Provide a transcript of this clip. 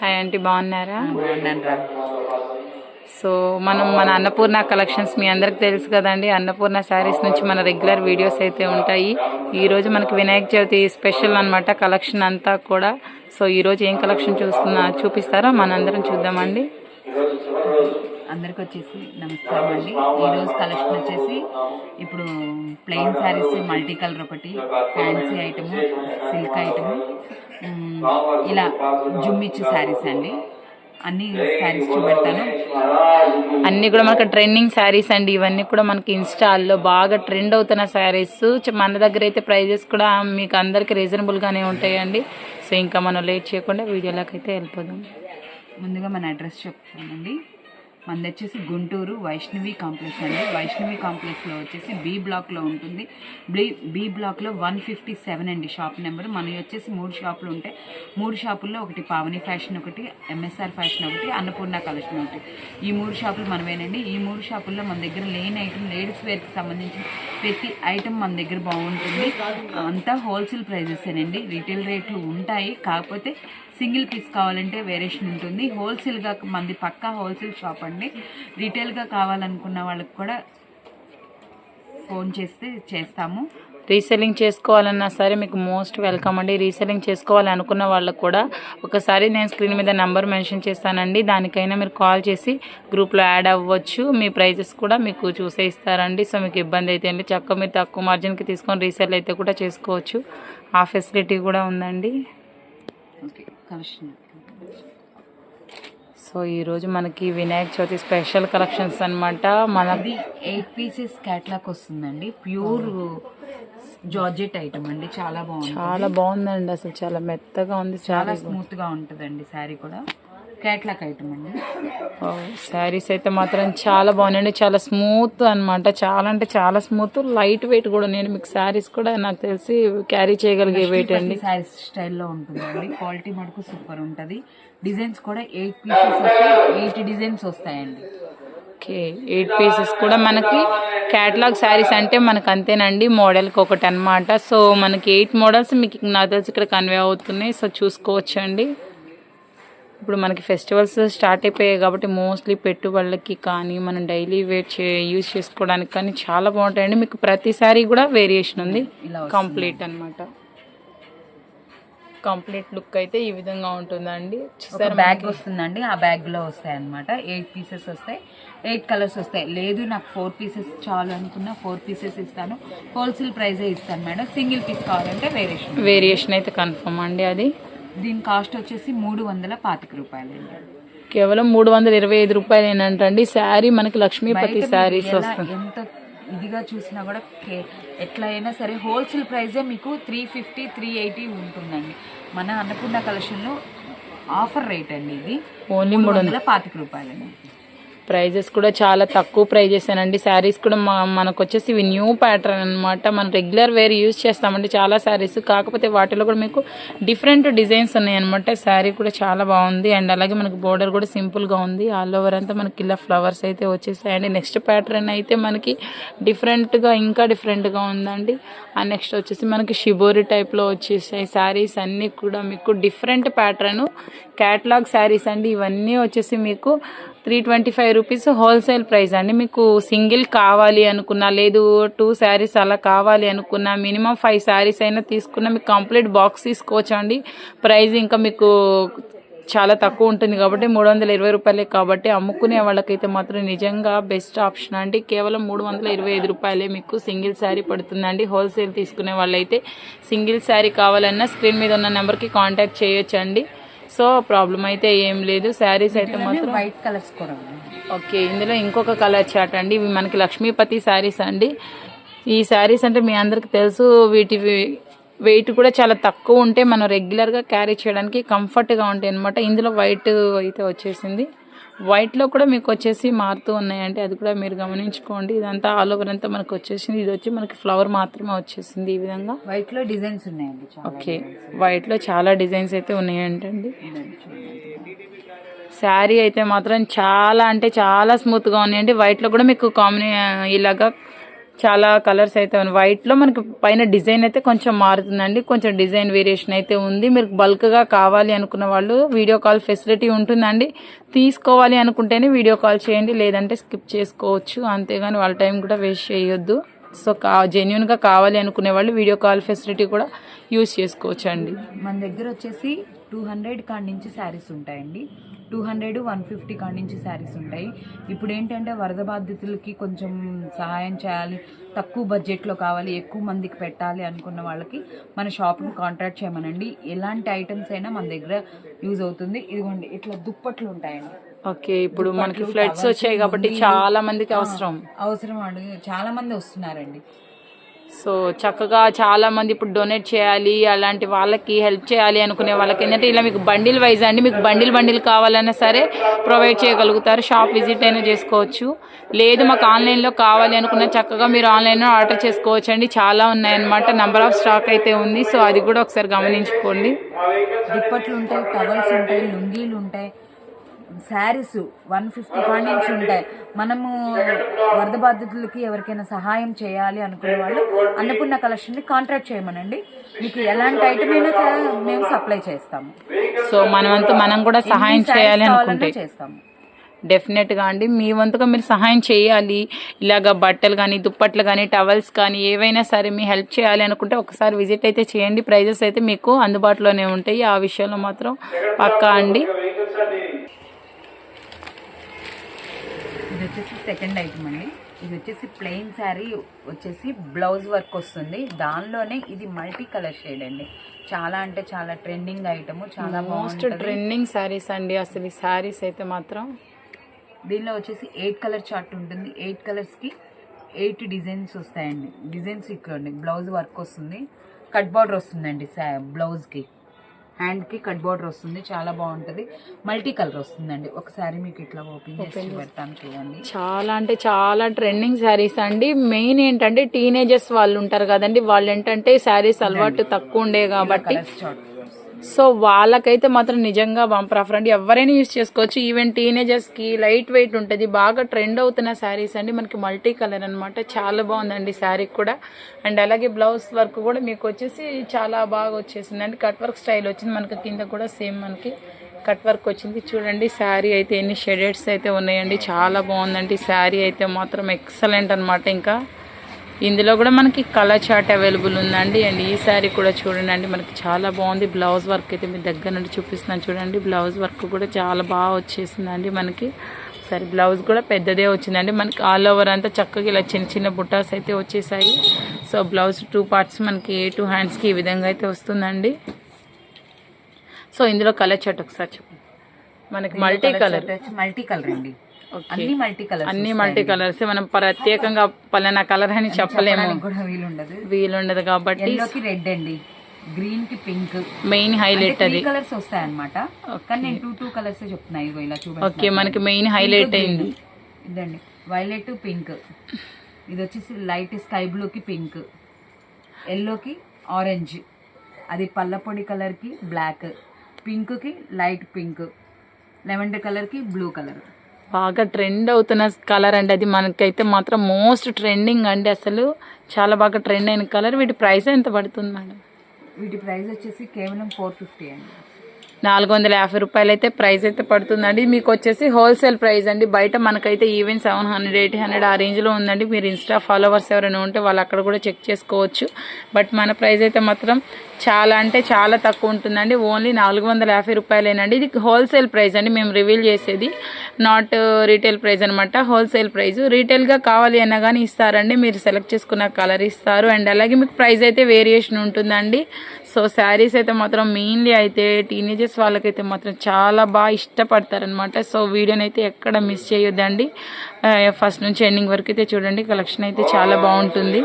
Hi aunty బాగున్నారా? So మనం మన అన్నపూర్ణ కలెక్షన్స్ మీ అందరికి తెలుసు కదండి. అన్నపూర్ణ శారీస్ నుంచి మన రెగ్యులర్ వీడియోస్ అయితే ఉంటాయి. ఈ రోజు మనకి వినాయక చవితి స్పెషల్ అన్నమాట కలెక్షన్ అంతా కూడా. సో ఈ రోజు ఏం కలెక్షన్ చూస్తున్నా చూపిస్తారో? మనందరం చూద్దామండి. అందరికి వచ్చేసి నమస్కారం అండి ఈరోజు కలెక్షన్ వచ్చేసి ఇప్పుడు ప్లెయిన్ శారీస్ మల్టీ కలర్ ఒకటి ఫ్యాన్సీ ఐటమ్ సిల్క్ ఐటమ్ ఇలా జుమ్మిచ్చు శారీస్ అండి. అన్ని శారీస్ చూపెడతాను. అన్ని కూడా మనకు ట్రెండింగ్ శారీస్ అండి. ఇవన్నీ కూడా మనకి ఇన్స్టాల్లో బాగా ట్రెండ్ అవుతున్న శారీస్. మన దగ్గర అయితే ప్రైజెస్ కూడా మీకు అందరికి రీజనబుల్గానే ఉంటాయండి. సో ఇంకా మనం లేట్ చేయకుండా వీడియోలోకి అయితే వెళ్ళిపోదాం. ముందుగా మన అడ్రస్ చెప్తానండి. మనది వచ్చేసి గుంటూరు వైష్ణవి కాంప్లెక్స్ అండి. వైష్ణవి కాంప్లెక్స్లో వచ్చేసి బి బ్లాక్లో ఉంటుంది. బి బి బ్లాక్లో వన్ ఫిఫ్టీ సెవెన్ అండి షాప్ నెంబర్. మనవి వచ్చేసి మూడు షాపులు ఉంటాయి. మూడు షాపుల్లో ఒకటి పావని ఫ్యాషన్ ఒకటి ఎంఎస్ఆర్ ఫ్యాషన్ ఒకటి అన్నపూర్ణ కలెక్షన్ ఒకటి. ఈ మూడు షాపులు మనమేనండి ఈ మూడు షాపుల్లో మన దగ్గర లేని ఐటమ్ లేడీస్ వేర్కి సంబంధించిన ప్రతి ఐటమ్ మన దగ్గర బాగుంటుంది. అంతా హోల్సేల్ ప్రైజెసేనండి. రీటైల్ రేట్లు ఉంటాయి. కాకపోతే సింగిల్ పీస్ కావాలంటే వేరియేషన్ ఉంటుంది. హోల్సేల్గా మంది పక్కా హోల్సేల్ షాప్ అండి. రీటైల్గా కావాలనుకున్న వాళ్ళకి కూడా ఫోన్ చేస్తే చేస్తాము. రీసెల్లింగ్ చేసుకోవాలన్నా సరే మీకు మోస్ట్ వెల్కమ్ అండి. రీసెల్లింగ్ చేసుకోవాలి అనుకున్న వాళ్ళకు కూడా ఒకసారి నేను స్క్రీన్ మీద నెంబర్ మెన్షన్ చేస్తానండి. దానికైనా మీరు కాల్ చేసి గ్రూప్లో యాడ్ అవ్వచ్చు. మీ ప్రైజెస్ కూడా మీకు చూసే ఇస్తారండి. సో మీకు ఇబ్బంది అయితే అండి చక్కగా మీరు తక్కువ మార్జిన్కి తీసుకొని రీసెల్ అయితే కూడా చేసుకోవచ్చు. ఆ ఫెసిలిటీ కూడా ఉందండి. Okay collection. సో ఈరోజు మనకి వినాయక చవితి స్పెషల్ కలెక్షన్స్ అన్నమాట. మన అది ఎయిట్ పీసెస్ క్యాట్లాక్ వస్తుందండి. ప్యూర్ జార్జెట్ ఐటమ్ అండి. చాలా బాగుంది చాలా బాగుందండి అసలు. చాలా మెత్తగా ఉంది చాలా చాలా స్మూత్గా ఉంటుందండి శారీ కూడా. క్యాట్లాక్ ఐటమ్ అండి. శారీస్ అయితే మాత్రం చాలా బాగున్నాయండి. చాలా స్మూత్ అన్నమాట. చాలా అంటే చాలా స్మూత్. లైట్ వెయిట్ కూడా నేను మీకు శారీస్ కూడా నాకు తెలిసి క్యారీ చేయగలిగే వెయిట్ అండి. శారీ స్టైల్లో ఉంటుందండి. క్వాలిటీ మటుకు సూపర్ ఉంటుంది. డిజైన్స్ కూడా ఎయిట్ పీసెస్ వస్తాయి. ఎయిట్ డిజైన్స్ వస్తాయండి. ఓకే ఎయిట్ పీసెస్ కూడా మనకి క్యాటలాగ్ శారీస్ అంటే మనకు అంతేనండి. మోడల్కి ఒకటి అన్నమాట సో మనకి ఎయిట్ మోడల్స్ మీకు నాకు తెలిసి ఇక్కడ కన్వే అవుతున్నాయి. సో చూసుకోవచ్చు అండి ఇప్పుడు మనకి ఫెస్టివల్స్ స్టార్ట్ అయిపోయాయి కాబట్టి మోస్ట్లీ పెట్టుబడులకి కానీ మనం డైలీ వేర్ చే యూజ్ చేసుకోవడానికి కానీ చాలా బాగుంటాయండి. మీకు ప్రతిసారి కూడా వేరియేషన్ ఉంది. ఇలా కంప్లీట్ అన్నమాట. కంప్లీట్ లుక్ అయితే ఈ విధంగా ఉంటుందండి. చూసారా బ్యాగ్ వస్తుందండి. ఆ బ్యాగ్లో వస్తాయి అనమాట ఎయిట్ పీసెస్ వస్తాయి. ఎయిట్ కలర్స్ వస్తాయి. లేదు నాకు ఫోర్ పీసెస్ చాలు అనుకున్నా ఫోర్ పీసెస్ ఇస్తాను. హోల్సేల్ ప్రైజే ఇస్తాను మేడం. సింగిల్ పీస్ కావాలంటే వేరియేషన్ వేరియేషన్ అయితే కన్ఫర్మ్ అండి అది. దీని కాస్ట్ వచ్చేసి మూడు వందల పాతిక రూపాయలండి కేవలం మూడు వందల ఇరవై ఐదు రూపాయలు ఏంటండి శారీ మనకి లక్ష్మీపతి శారీస్ వస్తుంది ఎంత ఇదిగా చూసినా కూడా ఎట్లా అయినా సరే హోల్సేల్ ప్రైజే మీకు త్రీ ఫిఫ్టీ త్రీ ఎయిటీ ఉంటుందండి. మన అన్నపూర్ణ కలెక్షన్లో ఆఫర్ రేట్ అండి ఇది. ఓన్లీ మూడు మూడు వందల. పాతిక రూపాయలండి. ప్రైజెస్ కూడా చాలా తక్కువ ప్రైజెస్ అండి శారీస్ కూడా మా మనకు వచ్చేసి ఇవి న్యూ ప్యాటర్న్ అనమాట మనం రెగ్యులర్ వేర్ యూజ్ చేస్తామండి చాలా శారీస్. కాకపోతే వాటిలో కూడా మీకు డిఫరెంట్ డిజైన్స్ ఉన్నాయన్నమాట. శారీ కూడా చాలా బాగుంది. అండ్ అలాగే మనకు బోర్డర్ కూడా సింపుల్గా ఉంది. ఆల్ ఓవర్ అంతా మనకి ఇలా ఫ్లవర్స్ అయితే వచ్చేసాయండి. నెక్స్ట్ ప్యాటర్న్ అయితే మనకి డిఫరెంట్గా ఇంకా డిఫరెంట్గా ఉందండి. ఆ నెక్స్ట్ వచ్చేసి మనకి షిబోరి టైప్లో వచ్చేసాయి శారీస్ అన్నీ కూడా మీకు డిఫరెంట్ ప్యాటర్న్ క్యాట్లాగ్ శారీస్ అండి. ఇవన్నీ వచ్చేసి మీకు three twenty five rupees wholesale price అండి. మీకు సింగిల్ కావాలి అనుకున్నా లేదు టూ శారీస్ అలా కావాలి అనుకున్నా మినిమం ఫైవ్ శారీస్ అయినా తీసుకున్నా మీకు కంప్లీట్ బాక్స్ తీసుకోవచ్చు అండి ప్రైస్ ఇంకా మీకు చాలా తక్కువ ఉంటుంది కాబట్టి మూడు వందల ఇరవై రూపాయలే కాబట్టి అమ్ముకునే వాళ్ళకైతే మాత్రం నిజంగా బెస్ట్ ఆప్షన్ అండి. కేవలం మూడు వందల ఇరవై ఐదు రూపాయలే మీకు సింగిల్ శారీ పడుతుందండి. హోల్సేల్ తీసుకునే వాళ్ళైతే సింగిల్ శారీ కావాలన్నా స్క్రీన్ మీద ఉన్న నెంబర్కి కాంటాక్ట్ చేయొచ్చండి. సో ప్రాబ్లం అయితే ఏం లేదు. శారీస్ అయితే మాత్రం వైట్ కలర్స్ కూడా ఓకే ఇందులో ఇంకొక కలర్ చాట్ అండి. ఇవి మనకి లక్ష్మీపతి శారీస్ అండి. ఈ శారీస్ అంటే మీ అందరికి తెలుసు వీటి వెయిట్ కూడా చాలా తక్కువ ఉంటే మనం రెగ్యులర్గా క్యారీ చేయడానికి కంఫర్ట్గా ఉంటాయి అనమాట ఇందులో వైట్ అయితే వచ్చేసింది. వైట్లో కూడా మీకు వచ్చేసి మారుతూ ఉన్నాయండి. అది కూడా మీరు గమనించుకోండి. ఇదంతా ఆల్ ఓవర్ అంతా మనకు వచ్చేసింది. ఇది వచ్చి మనకి ఫ్లవర్ మాత్రమే వచ్చేసింది ఈ విధంగా. వైట్లో డిజైన్స్ ఉన్నాయండి ఓకే వైట్లో చాలా డిజైన్స్ అయితే ఉన్నాయంటండి. శారీ అయితే మాత్రం చాలా అంటే చాలా స్మూత్గా ఉన్నాయండి. వైట్లో కూడా మీకు కాంబినే ఇలాగా చాలా కలర్స్ అయితే ఉన్నాయి. వైట్లో మనకి పైన డిజైన్ అయితే కొంచెం మారుతుందండి. కొంచెం డిజైన్ వేరియేషన్ అయితే ఉంది. మీరు బల్క్గా కావాలి అనుకున్న వాళ్ళు వీడియో కాల్ ఫెసిలిటీ ఉంటుందండి. తీసుకోవాలి అనుకుంటేనే వీడియో కాల్ చేయండి. లేదంటే స్కిప్ చేసుకోవచ్చు. అంతేగాని వాళ్ళ టైం కూడా వేస్ట్ చేయొద్దు. సో కా జెన్యున్గా కావాలి అనుకునే వాళ్ళు వీడియో కాల్ ఫెసిలిటీ కూడా యూస్ చేసుకోవచ్చు అండి మన దగ్గర వచ్చేసి టూ హండ్రెడ్ కాడ నుంచి శారీస్ ఉంటాయండి. టూ హండ్రెడ్ వన్ ఫిఫ్టీ కాడ నుంచి శారీస్ ఉంటాయి. ఇప్పుడు ఏంటంటే వరద బాధితులకి కొంచెం సహాయం చేయాలి తక్కువ బడ్జెట్లో కావాలి ఎక్కువ మందికి పెట్టాలి అనుకున్న వాళ్ళకి మన షాప్ని కాంటాక్ట్ చేయమనండి. ఎలాంటి ఐటమ్స్ అయినా మన దగ్గర యూజ్ అవుతుంది. ఇదిగోండి ఇట్లా దుప్పట్లు ఉంటాయండి. ఓకే ఇప్పుడు మనకి ఫ్లడ్స్ వచ్చాయి కాబట్టి చాలా మందికి అవసరం అవసరం. అండి చాలా మంది వస్తున్నారండి. సో చక్కగా చాలా మంది ఇప్పుడు డొనేట్ చేయాలి అలాంటి వాళ్ళకి హెల్ప్ చేయాలి అనుకునే వాళ్ళకి ఏంటంటే ఇలా మీకు బండిల్ వైజ్ అండి మీకు బండిల్ బండిల్ కావాలన్నా సరే ప్రొవైడ్ చేయగలుగుతారు షాప్ విజిట్ అయినా చేసుకోవచ్చు. లేదు మాకు ఆన్లైన్లో కావాలి అనుకున్న చక్కగా మీరు ఆన్లైన్లో ఆర్డర్ చేసుకోవచ్చు అండి చాలా ఉన్నాయన్నమాట నెంబర్ ఆఫ్ స్టాక్ అయితే ఉంది. సో అది కూడా ఒకసారి గమనించుకోండి. దుప్పట్లు ఉంటాయి టవల్స్ ఉంటాయి లుంగీలు ఉంటాయి. శారీస్ వన్ ఫిఫ్టీ కాడి నుంచి ఉంటాయి. మనము వరద బాధితులకి ఎవరికైనా సహాయం చేయాలి అనుకునే వాళ్ళు అన్నపూర్ణ కలెక్షన్ని కాంట్రాక్ట్ చేయమనండి. మీకు ఎలాంటి ఐటమ్ అయినా మేము సప్లై చేస్తాము. సో మనమంతా మనం కూడా సహాయం చేయాలి అనుకుంటే చేస్తాము. డెఫినెట్గా అండి. మీ వంతుగా మీరు సహాయం చేయాలి. ఇలాగ బట్టలు కానీ దుప్పట్లు కానీ టవల్స్ కానీ ఏవైనా సరే మీ హెల్ప్ చేయాలి అనుకుంటే ఒకసారి విజిట్ అయితే చేయండి. ప్రైజెస్ అయితే మీకు అందుబాటులోనే ఉంటాయి. ఆ విషయంలో మాత్రం పక్కా అండి. ఇది వచ్చేసి సెకండ్ ఐటమ్ అండి. ఇది వచ్చేసి ప్లెయిన్ శారీ వచ్చేసి బ్లౌజ్ వర్క్ వస్తుంది. దానిలోనే ఇది మల్టీ కలర్ షేడ్ అండి. చాలా అంటే చాలా ట్రెండింగ్ ఐటమ్ చాలా మోస్ట్ ట్రెండింగ్ శారీస్ అండి. అసలు ఈ శారీస్ అయితే మాత్రం దీనిలో వచ్చేసి ఎయిట్ కలర్ చార్ట్ ఉంటుంది. ఎయిట్ కలర్స్కి ఎయిట్ డిజైన్స్ వస్తాయండి. డిజైన్స్ ఇట్లండి బ్లౌజ్ వర్క్ వస్తుంది. కట్ బార్డర్ వస్తుందండి బ్లౌజ్కి హ్యాండ్కి కట్ బార్డర్ వస్తుంది చాలా బాగుంటుంది. మల్టీ కలర్ వస్తుందండి. ఒకసారి మీకు ఇట్లా ఓపెన్ చేసి పెడతాను చూడండి. చాలా అంటే చాలా ట్రెండింగ్ శారీస్ అండి. మెయిన్ ఏంటంటే టీనేజర్స్ వాళ్ళు ఉంటారు కదండి. వాళ్ళు ఏంటంటే శారీస్ అలవాటు తక్కువ ఉండే కాబట్టి సో వాళ్ళకైతే మాత్రం నిజంగా బంపర్ ప్రాఫర్ అండి ఎవరైనా యూజ్ చేసుకోవచ్చు. ఈవెన్ టీనేజర్స్కి లైట్ వెయిట్ ఉంటుంది. బాగా ట్రెండ్ అవుతున్న శారీస్ అండి. మనకి మల్టీ కలర్ అనమాట చాలా బాగుందండి శారీ కూడా. అండ్ అలాగే బ్లౌజ్ వర్క్ కూడా మీకు వచ్చేసి చాలా బాగా వచ్చేసింది. అండి కట్ వర్క్ స్టైల్ వచ్చింది. మనకి కింద కూడా సేమ్ మనకి కట్ వర్క్ వచ్చింది. చూడండి శారీ అయితే ఎన్ని షెడెడ్స్ అయితే ఉన్నాయండి. చాలా బాగుందండి. శారీ అయితే మాత్రం ఎక్సలెంట్ అనమాట ఇంకా. ఇందులో కూడా మనకి కలర్ చార్ట్ అవైలబుల్ ఉందండి. అండ్ ఈ శారీ కూడా చూడండి అండి మనకి చాలా బాగుంది. బ్లౌజ్ వర్క్ అయితే మీ దగ్గర నుండి చూపిస్తున్నాను చూడండి. బ్లౌజ్ వర్క్ కూడా చాలా బాగా వచ్చేసిందండి మనకి. సరే బ్లౌజ్ కూడా పెద్దదే వచ్చిందండి. మనకి ఆల్ ఓవర్ అంతా చక్కగా ఇలా చిన్న చిన్న బుట్టాస్ అయితే వచ్చేసాయి. సో బ్లౌజ్ టూ పార్ట్స్ మనకి టూ హ్యాండ్స్కి ఈ విధంగా అయితే వస్తుందండి. సో ఇందులో కలర్ చార్ట్ ఒకసారి చెప్పండి. మనకి మల్టీ కలర్ మల్టీ కలర్ అండి. అన్ని మల్టీ కలర్ అన్ని మల్టీ కలర్స్ మనం ప్రత్యేకంగా పలానా కలర్ అని చెప్పలేము. కూడా వీలుండదు. వీలుండదు కాబట్టి రెడ్ అండి. గ్రీన్కి పింక్ మెయిన్ హైలైట్ అది. కలర్స్ వస్తాయి అనమాట కానీ నేను టూ టూ కలర్స్ చెప్తున్నా ఇగో ఇలా చూడండి. ఓకే మనకి మెయిన్ హైలైట్ అయింది ఇదండి. వైలెట్ పింక్ ఇది వచ్చేసి లైట్ స్కై బ్లూకి పింక్ ఎల్లోకి ఆరెంజ్ అది పల్లపొడి కలర్కి బ్లాక్ పింక్కి లైట్ పింక్ లెవెండర్ కలర్కి బ్లూ కలర్ బాగా ట్రెండ్ అవుతున్న కలర్ అండి. అది మనకైతే మాత్రం మోస్ట్ ట్రెండింగ్ అండి అసలు. చాలా బాగా ట్రెండ్ అయిన కలర్ వీటి ప్రైస్ ఎంత పడుతుంది మేడం? వీటి ప్రైస్ వచ్చేసి కేవలం ఫోర్ ఫిఫ్టీ అండి. నాలుగు వందల యాభై రూపాయలు అయితే ప్రైస్ అయితే పడుతుందండి. మీకు వచ్చేసి హోల్సేల్ ప్రైస్ అండి. బయట మనకైతే even seven hundred eight hundred ఆ రేంజ్లో ఉందండి. మీరు ఇన్స్టా ఫాలోవర్స్ ఎవరైనా ఉంటే వాళ్ళు అక్కడ కూడా చెక్ చేసుకోవచ్చు. బట్ మన ప్రైస్ అయితే మాత్రం చాలా అంటే చాలా తక్కువ ఉంటుందండి. ఓన్లీ నాలుగు వందల యాభై రూపాయలేనండి. ఇది హోల్సేల్ ప్రైస్ అండి. మేము రివీల్ చేసేది నాట్ రీటైల్ ప్రైస్ అనమాట హోల్సేల్ ప్రైస్. రీటైల్గా కావాలి అన్నా కానీ ఇస్తారండి. మీరు సెలెక్ట్ చేసుకున్న కలర్ ఇస్తారు. అండ్ అలాగే మీకు ప్రైస్ అయితే వేరియేషన్ ఉంటుందండి. సో శారీస్ అయితే మాత్రం మెయిన్లీ అయితే టీనేజర్స్ వాళ్ళకైతే మాత్రం చాలా బాగా ఇష్టపడతారనమాట సో వీడియోని అయితే ఎక్కడ మిస్ చేయొద్దండి. ఫస్ట్ నుంచి ఎండింగ్ వరకు అయితే చూడండి. కలెక్షన్ అయితే చాలా బాగుంటుంది.